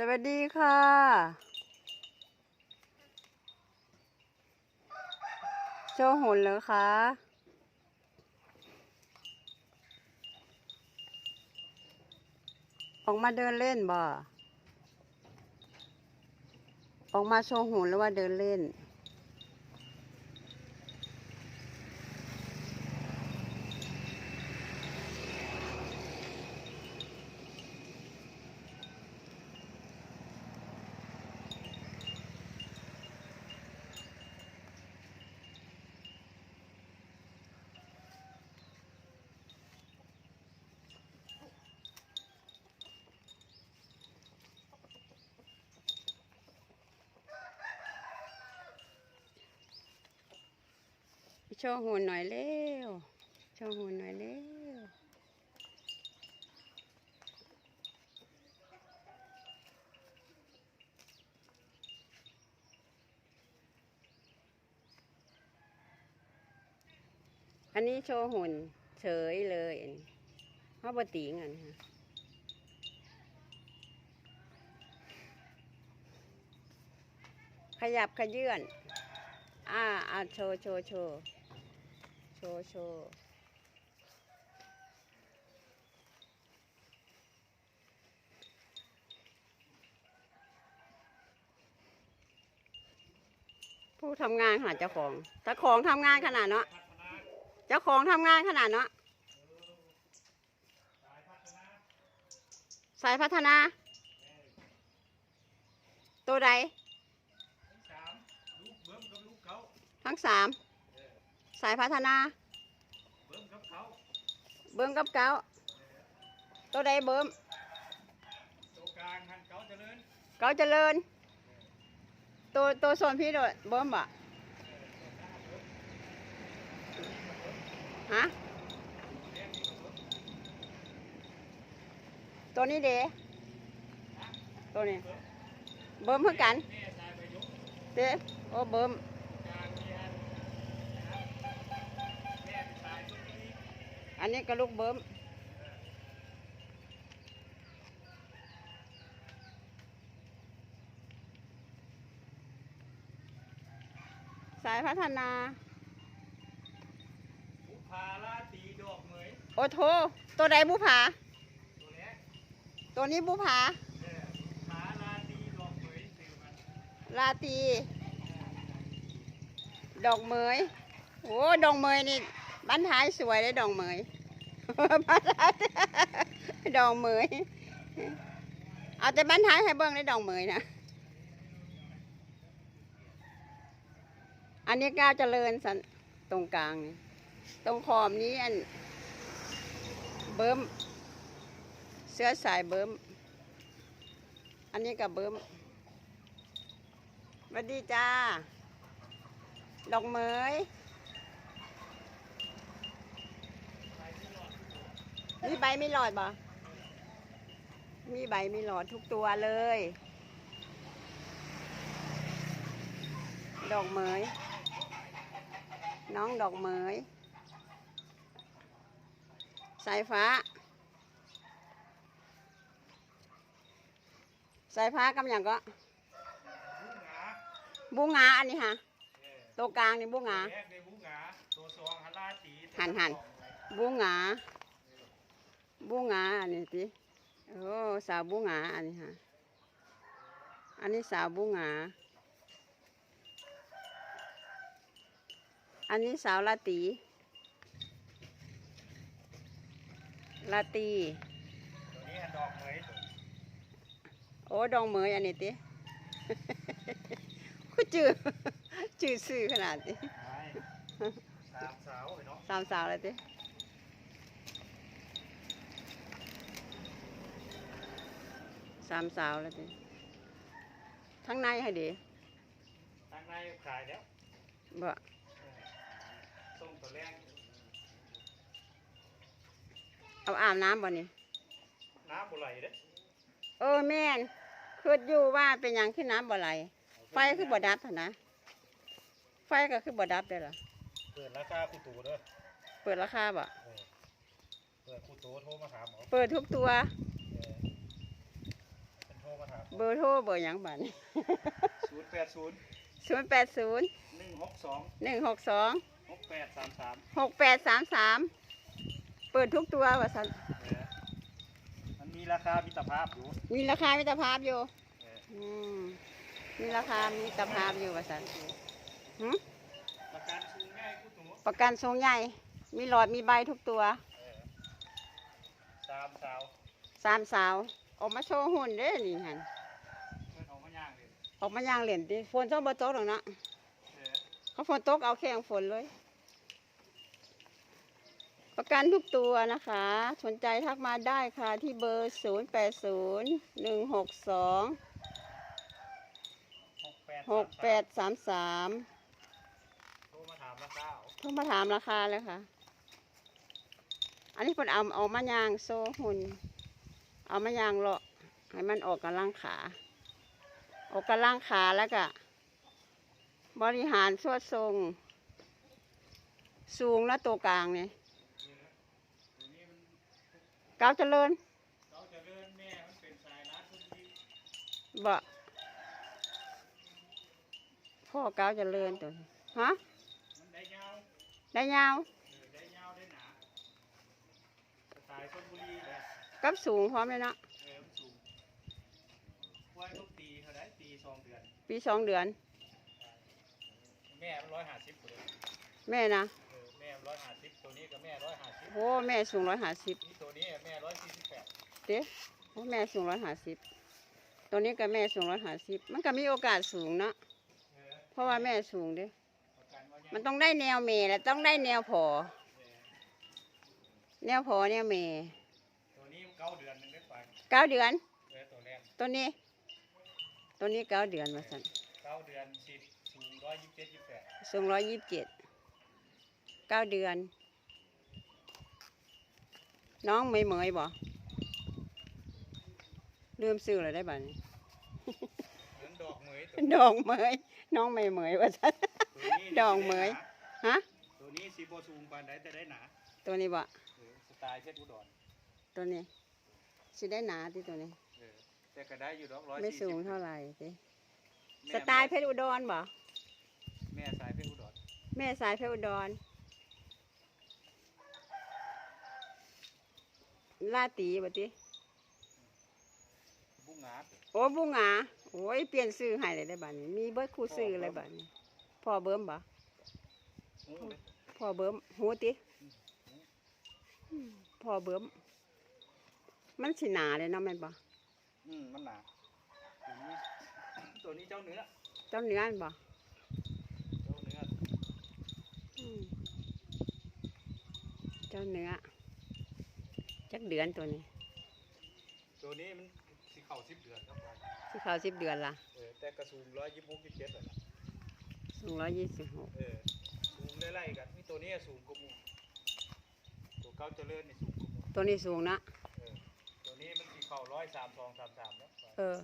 สวัสดีค่ะ โชว์หุ่นเหรอคะออกมาเดินเล่นบ่ ออกมาโชว์หุ่นหรือว่าเดินเล่น โชว์หุ่นหน่อยเร็วโชว์หุ่นหน่อยเร็วอันนี้โชว์หุ่นเฉยเลยอันนี้เขาบตีงันค่ะขยับขยื่นอ่าอ่าโชว์โชว์โชว์ โชว์โชว์ผู้ทำงานขนาดเจ้าของเจ้าของทำงานขนาดเนาะ เจ้าของทำงานขนาดเนาะ สายพัฒนา ตัวใด ทั้งสาม สายพัฒนา เบิ้มกับเขาเบิ้มกับเก้าตัวใดเบิ้มตัวกลางหันเขาเจริญเก้าเจริญ ตัวตัวส่วนพี่โดดเบิ้มบ่ฮะตัวนี้เด้ตัวนี้ เบิ้มเพื่อกันแม่ชายไปยกเด้โอ้เบิ้ม อันนี้ก็ลูกเบิ้มสายพัฒนาบุพาลาตีดอกเหมยโอ้โทตัวใดบุผาตัวแรกตัวนี้บุผาเออบุพาลาตีดอกเหมยสื่อมันลาตี ดอกเหมยโอ้ดอกเหมยนี่ บ้านท้ายสวยเลยดอกเหมยบ้านท้ายดอกเหมยเอาแต่บ้านท้ายให้เบิ้งได้ดอกเหมยนะอันนี้ก้าวเจริญสันตรงกลางนี่ตรงขอบนี้อันเบิ้มเสื้อสายเบิ้มอันนี้กับเบิ้มสวัสดีจ้า ดอกเหมย มีใบไม่หลอดบ่มีใบไม่หลอดทุกตัวเลย ดอกเหมย น้องดอกเหมย สายฟ้า สายฟ้ากำอย่างก็ บุ้งหงาบูงาอันนี้ฮะเออตัวกลางนี่บูงาแรกในบุ้งหงาตัวสองฮันลาตีหันหันบูงา บูงาอันนี้ติโอ้สาวบูงาอันนี้ฮะอันนี้สาวบูงาอันนี้สาวลาตีลาตีตัวนี้หันดอกเหมยตัวโอ้ดองเหมยอันนี้ติคือจือจือซื่อขนาดนี้ใช่สามสาวไอ้เนาะสามสาวเลยติ สามสาวเลยติทั้งในให้ดีทางในขายแล้วบ่ส่งตัวแรกเอาอาบน้ำบ่นี่น้ำบุไหลเด้เออแม่นคืออยู่ว่าเป็นหยังขึ้นน้ำบ่ไหลไฟคือบ่ดับหั่นนะไฟก็คือบ่ดับได้อล่ะเปิดราคาคูตูเด้อเปิดราคาบ่เออเปิดคูตูโทรมาหาหมอเปิดทุกตัว เออเป็นโท รรมาถามเบอร์โทรเบอร์หยังบัดศูนย์แปดศูนย์ศูนย์แปดศูนย์หนึ่งหกสองหนึ่งหกสองหกแปดสามสามหกแปดสามสามเปิดทุกตัวว่าสันมันมีราคามิตรภาพอยู่มีราคามิตรภาพอยู่เอออืมมีราคามิตรภาพอยู่ว่าสันหึประกันสูงง่ายกูหนูประกันทรงใหญ่ มีหลอดมีใบทุกตัว เออสามสาวสามสาว ออกมาโชว์หุ่นเด้อนี่หันเพื่อนเอามาย่างเลยออกมาย่างเหรียญดิฝนต้องบ่ตกหรอกเนาะเออเขาฝนตกเอาแข่งฝนเลย ประกันทุกตัวนะคะ สนใจทักมาได้ค่ะที่เบอร์ 0 8 0 1 6 2 หกแปด6 8 3 3โทรมาถามราคาเอาโทรมาถามราคาเลยค่ะ อันนี้เพิ่นเอาเอามายางโซ่หุ่น เอามายางเลาะให้มันออกกำลังขา ออกกำลังขาแล้วก็บริหารสวดทรง สูงและตัวกลางเนี่ยตัวนี้มันก้าวเจริญเราจะเลื่อนแม่มันเป็นสายรัดทุกทีบ่พ่อก้าวเจริญตัวนี้ฮะมันได้ยาว ได้ยาว เออได้ยาวได้หนาสไตล์ชลบุรีเลย กับสูงพร้อมเลยเนาะเออมันสูงควายทุกปีเขาได้ปีสองเดือน ปีสองเดือน แม่มันร้อยห้าสิบเลยแม่นะเออแม่ร้อยห้าสิบตัวนี้กับแม่ร้อยห้าสิบโอ้แม่สูงร้อยห้าสิบนี่ตัวนี้แม่ร้อยสี่สิบแปดเด้โอ้แม่สูงร้อยห้าสิบตัวนี้ก็แม่สูงร้อยห้าสิบมันก็มีโอกาสสูงเนาะเออเพราะว่าแม่สูงเด้ประกันว่ายังมันต้องได้แนวเมและต้องได้แนวพอเออแนวพอแนวเม เก้าเดือน เออตัวแรกตัวนี้ ตัวนี้เก้าเดือนมาสั่นเก้าเดือนสิบสูงร้อยยี่สิบเจ็ดยี่สิบแปดสูงร้อยยี่สิบเจ็ดเก้าเดือน น้องไม่เหมยบ่ลืมซื้อเลยได้บ่นี้ เหมือนดอกเหมยตัวดองเหมยน้องไม่เหมยว่าสั่น ตัวนี้ดอกเหมย ฮะ ตัวนี้สีโบสูงปานใดแต่ได้หนาตัวนี้บ่เออสไตล์เพชรอุดรตัวนี้ สิได้หนาที่ตัวนี้ เออแต่ก็ได้อยู่ดอกร้อยไม่สี่สูงสิบเท่าไหร่สิแม่สไตล์เพชรอุดรบ่แม่สายเพชรอุดรแม่สายเพชรอุดรลาตีบ่ติบุ้งงาดโอ้บุงหงาโอ้ยเปลี่ยนซื้อให้เลยได้บัดนี้มีเบิดคู่ซื้อเลยบัดนี้พ่อเบิ่มบ่โอ้เลยพ่อเบิ่มหูติอืมพ่อเบิ่ม มันสิหนาเลยเนาะแม่นบ่อืมมันหนาตัวนี้ตัวนี้เจ้าเนื้อเจ้าเนื้อแม่นบ่เจ้าเนื้ออืมเจ้าเนื้อจักเดือนตัวนี้ ตัวนี้มันสีเข่าสิบเดือนครับผมสิเข้าสิบเดือนละเออแต่กระสูงร้อยยี่สิบหกยี่สิบเจ็ดเลยนะสูงร้อยยี่สิบหกเออสูงไล่ๆกันนี่ตัวนี้สูงกว่าหมูตัวเก้าเจริญนี่สูงกว่าหมูตัวนี้สูงนะ เออตัวนี้มันสี เข่าร้อยสามสองสามสามแล้วเออ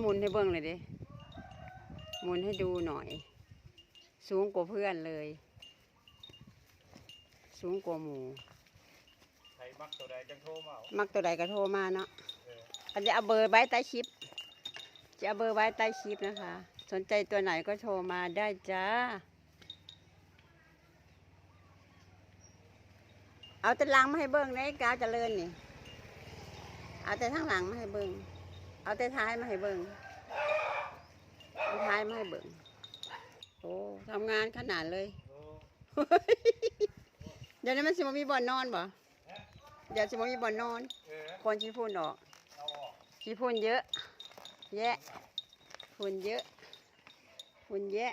หมุนให้เบิ่งเลยดิหมุนให้ดูหน่อย สูงกว่าเพื่อนเลย สูงกว่าหมูใครมักตัวใดจังโทรมาเอามักตัวใดก็โทรมาเนาะเอออันจะเอาเบอร์ไว้ใต้คลิป จะเอาเบอร์ไว้ใต้คลิปนะคะ สนใจตัวไหนก็โทรมาได้จ้า เอาแต่หลังมาให้เบิ้งในกาวเจริญนี่ เอาแต่ทางหลังมาให้เบิ้งเอาแต่ท้ายมาให้เบิ้งเอาท้ายมาให้เบิ้งโอ้ทำงานขนาดเลย เดี๋ยวนี้มันสิบ่มีบ่อนนอนบ่เดี๋ยวสิบ่มีบ่อนนอน คนชี้พุ่นออกเอาออกขี้ฝุ่นเยอะ แยะฝุ่นเยอะฝุ่นแยะ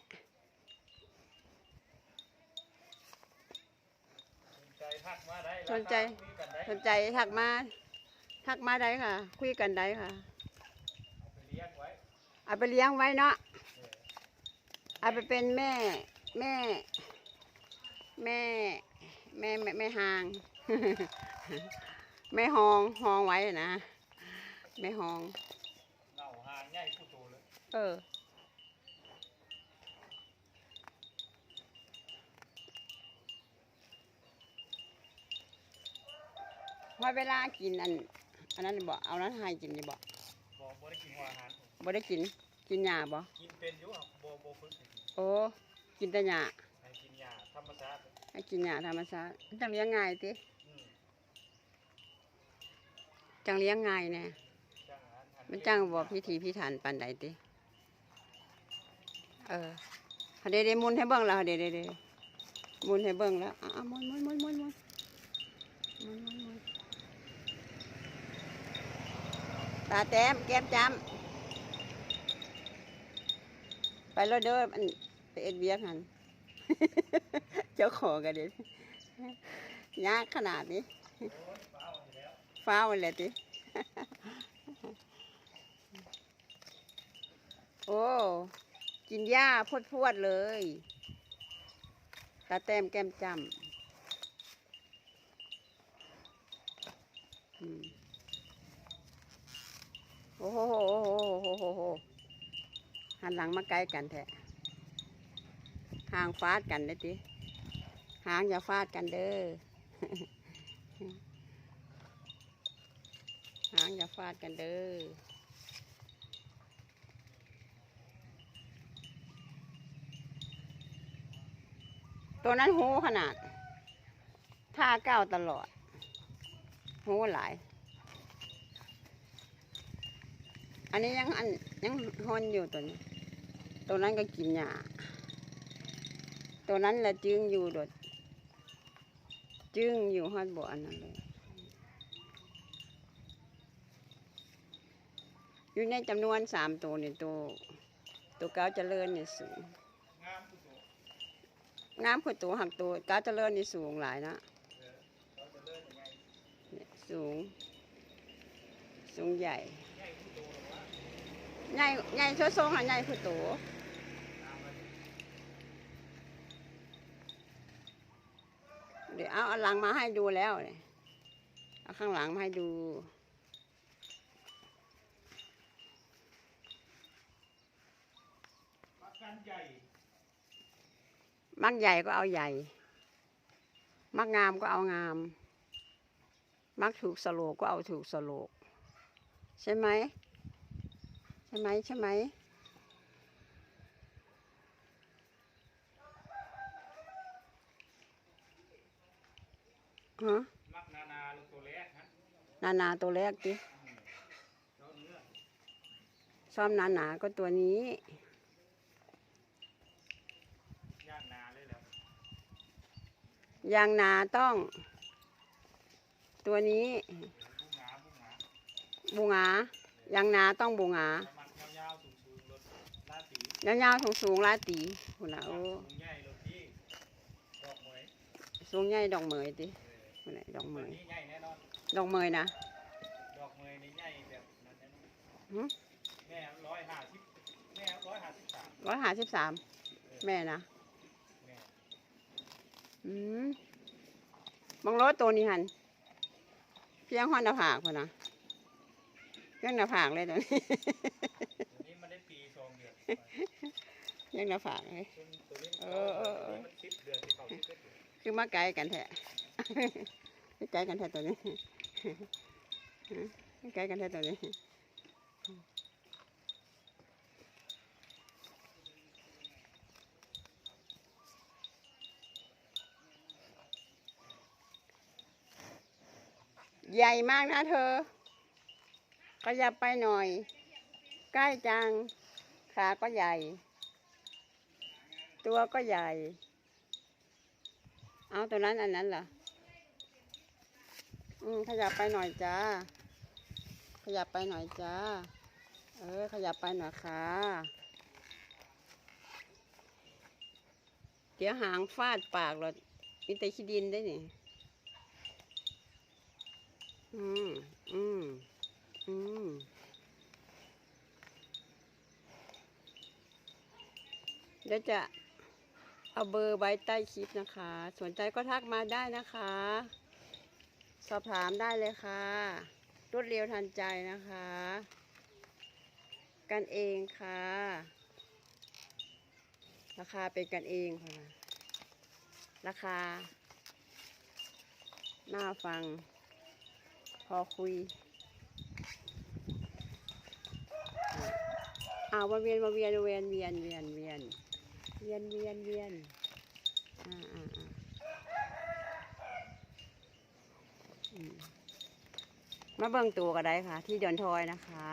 ทักมาได้สนใจราคาคุยกันได้สนใจทักมาทักมาได้ค่ะ คุยกันได้ค่ะเอาไปเลี้ยงไว้เอาไปเลี้ยงไว้เนาะเออเอาไปเป็นแม่แม่แม่ แม่ แม่แม่หาง แม่หองหองไว้นะแม่หองเน่าหางใหญ่ผู้โตเลยเออ พอเวลากินอันอันนั้นบ่เอานั้นให้กินนี่บ่บ่บ่ได้กินหัวอาหารผมบ่ได้กินกินหญ้าบ่กินเป็นอยู่ครับบ่บ่ฝึกให้กินโอ้กินแต่หญ้าให้กินยาธรรมชาติให้กินหญ้าธรรมชาติมันจังเลี้ยงง่ายติอืมจังเลี้ยงง่ายแน่จังอาหารหัมันจังบ่พิธีพิถันปานใดติเออเฮาได้ได้หมุนให้เบิ่งแล้วเฮาได้ได้ได้หมุนให้เบิ่งแล้วอะๆหมุนหมุนหมุนหมุนหมุนหมุนหมุนหมุน ตาแต้มแก้มจำไปแล้วเด้ออันไปเอ็ดเวียกหัน เจ้าของกันเด็ดยากขนาดนี้ฟ้าวเลยติโอ้กินหญ้าพดพวดๆเลยตาแต้มแก้มจำอืม โอ้โหโอ้โหโอ้โหโอ้โหหันหลังมาใกล้กันแท้ห่างฟาดกันเลยติห่างอย่าฟาดกันเด้อหางอย่าฟาดกันเด้อตัวนั้นหูขนาดท่าก้าวตลอดหูหลาย อันนี้ยังอันยังฮอนอยู่ตัวนี้ ตัวนั้นก็กินหญ้าตัวนั้นแหละจึงอยู่โดด จึงอยู่ฮอดบ่อันนั้นเลยอยู่ในจำนวนสามตัวเนี่ยตัวตัวก้าวเจริญเนี่ยสูงงามทุกตัวงามคือตัวหักตัวก้าวเจริญนี่สูงหลายนะสูง สูงใหญ่ ใหญ่ทุกตัวหรอวะ ใหญ่ใหญ่ชั่วทรงค่ะใหญ่คือตัวตเดี๋ยวเอาหลังมาให้ดูแล้วเนี่ยเอาข้างหลังมาให้ดูปักใหญ่มักใหญ่ก็เอาใหญ่ มักงามก็เอางาม มักถูกสโลกก็เอาถูกสโลก ใช่ไหม ใช่ไหมใช่ไหมฮะมักนานาตัวเล็กฮะนานาตัวแรกดิเราเนื้อชอบนานาก็ตัวนี้ย่างนาเลยแล้วยางนาต้อง ตัวนี้ผู้หงาบูงา ยางนาต้องบูงา ยาวๆสูงสูงๆลาตีคุณนะโอ้สูงใหญ่รถที่ดอกเหมยสูงใหญ่ดอกเหมยติคุณน่ะดอกเหมตัวยนี้ใหญ่แน่นอนดอกเหมยนะดอกเหมยนี่ใหญ่แบบนั้นแน่นอนหึแม่ร้อยห้าสิบแม่ร้อยห้าสิบสามร้อยห้าสิบสามแม่นะแม่อืมบังรถตัวนี้หันเพียงห้อนหน้าผากพุ่นนะเพียงหน้าผากเลยตัวนี้ ยังหน้าผากเลยเออเออเออคือมาไกลกันแท้ไกลกันแท้ตัวนี้ไกลกันแท้ตัวนี้ใหญ่มากนะเธอขยับไปหน่อย ใกล้จัง ขาก็ใหญ่ ตัวก็ใหญ่ เอาตัวนั้นอันนั้นเหรออืมขยับไปหน่อยจ้า ขยับไปหน่อยจ้า เออ ขยับไปหน่อยค่ะ เดี๋ยวหางฟาดปากเรามีแต่ขี้ดินได้นี่ อืม อืม อืม เดี๋ยวจะเอาเบอร์ไว้ใต้คลิปนะคะ สนใจก็ทักมาได้นะคะ สอบถามได้เลยค่ะ รวดเร็วทันใจนะคะ กันเองค่ะ ราคาเป็นกันเองค่ะ ราคา น่าฟัง พอคุยอ่าวนเวียนวนเวียนวนเวียนเวียนเวียนเวียน เวียนเวียนเวียนอ่าอ่าอ่ามาเบิ่งตัวก็ได้ค่ะ ที่ดอนทอยนะคะ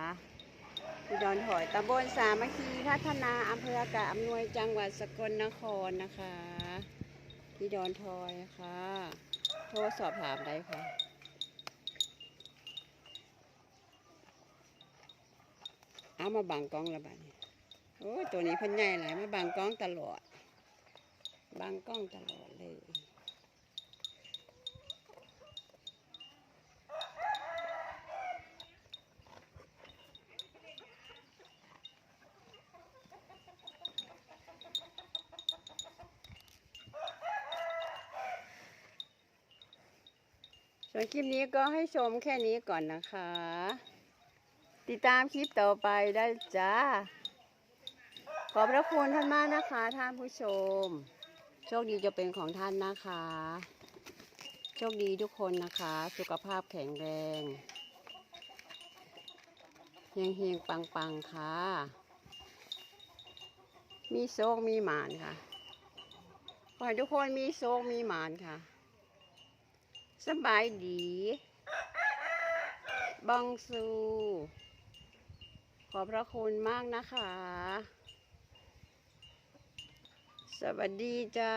ที่ดอนถอยตำบลสามัคคีพัฒนาอำเภอกะอำนวยจังหวัดสกลนครนะคะ ที่ดอนทอยค่ะ โทรสอบถามได้ค่ะเอามาบังกล้องละบัดนี้ โอ้ยตัวนี้พันใหญ่หลายมาบังกล้องตลอดบังกล้องตลอดเลยส่วนคลิปนี้ก็ให้ชมแค่นี้ก่อนนะคะ ติดตามคลิปต่อไปได้จ้า ขอบพระคุณท่านมากนะคะท่านผู้ชม โชคดีจะเป็นของท่านนะคะ โชคดีทุกคนนะคะ สุขภาพแข็งแรงเฮงเฮงปังปังค่ะ มีโชคมีหมานค่ะขอให้ทุกคนมีโชคมีหมานค่ะสบายดีบังซู ขอบพระคุณมากนะคะ สวัสดีจ้า